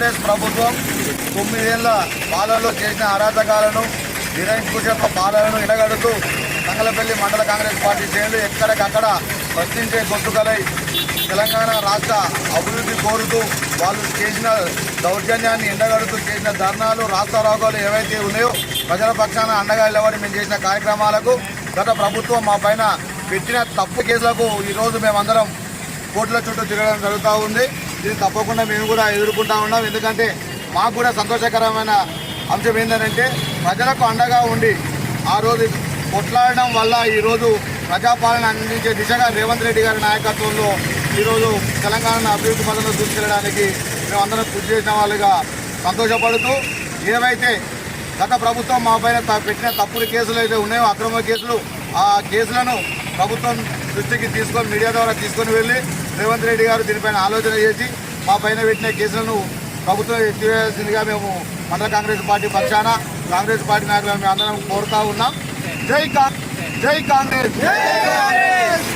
TRS ప్రభుత్వం తొమ్మిదేళ్ళ పాలనలో చేసిన అరాచకాలను నిరంకుశత్వ పాలనను ఇడగడుతూ తంగలపల్లి మండల కాంగ్రెస్ పార్టీ శ్రేణులు ఎక్కడికక్కడ ప్రశ్నించే గొంతుకలై తెలంగాణ రాష్ట్ర అభివృద్ధి కోరుతూ వాళ్ళు చేసిన దౌర్జన్యాన్ని ఎండగడుతూ చేసిన ధర్నాలు రాష్ట్ర రోగాలు ఏవైతే ఉన్నాయో ప్రజల పక్షాన అండగా నిలబడి మేము చేసిన కార్యక్రమాలకు గత ప్రభుత్వం మా పైన పెట్టిన తప్పు కేసులకు ఈరోజు మేమందరం కోర్టుల చుట్టూ తిరగడం జరుగుతూ ఉంది. ఇది తప్పకుండా మేము కూడా ఎదుర్కొంటా ఉన్నాం. ఎందుకంటే మాకు కూడా సంతోషకరమైన అంశం ఏంటంటే ప్రజలకు అండగా ఉండి ఆ రోజు కొట్లాడడం వల్ల ఈరోజు ప్రజాపాలన అందించే దిశగా రేవంత్ రెడ్డి గారి నాయకత్వంలో ఈరోజు తెలంగాణ అభివృద్ధి పథంలో తీసుకెళ్ళడానికి మేమందరం కృషి చేసిన వాళ్ళుగా సంతోషపడుతూ ఏవైతే గత ప్రభుత్వం మా పైన త- పెట్టిన తప్పుడు కేసులు అయితే ఉన్నాయో అక్రమ కేసులు ఆ కేసులను ప్రభుత్వం దృష్టికి తీసుకొని మీడియా ద్వారా తీసుకొని వెళ్ళి రేవంత్ రెడ్డి గారు దీనిపైన ఆలోచన చేసి మా పైన పెట్టిన కేసులను ప్రభుత్వం ఎత్తివేయాల్సిందిగా మేము మండల కాంగ్రెస్ పార్టీ పక్షాన కాంగ్రెస్ పార్టీ నాయకులను మేము అందరం కోరుతా ఉన్నాం. జై జై కాంగ్రెస్! జై కాంగ్రెస్!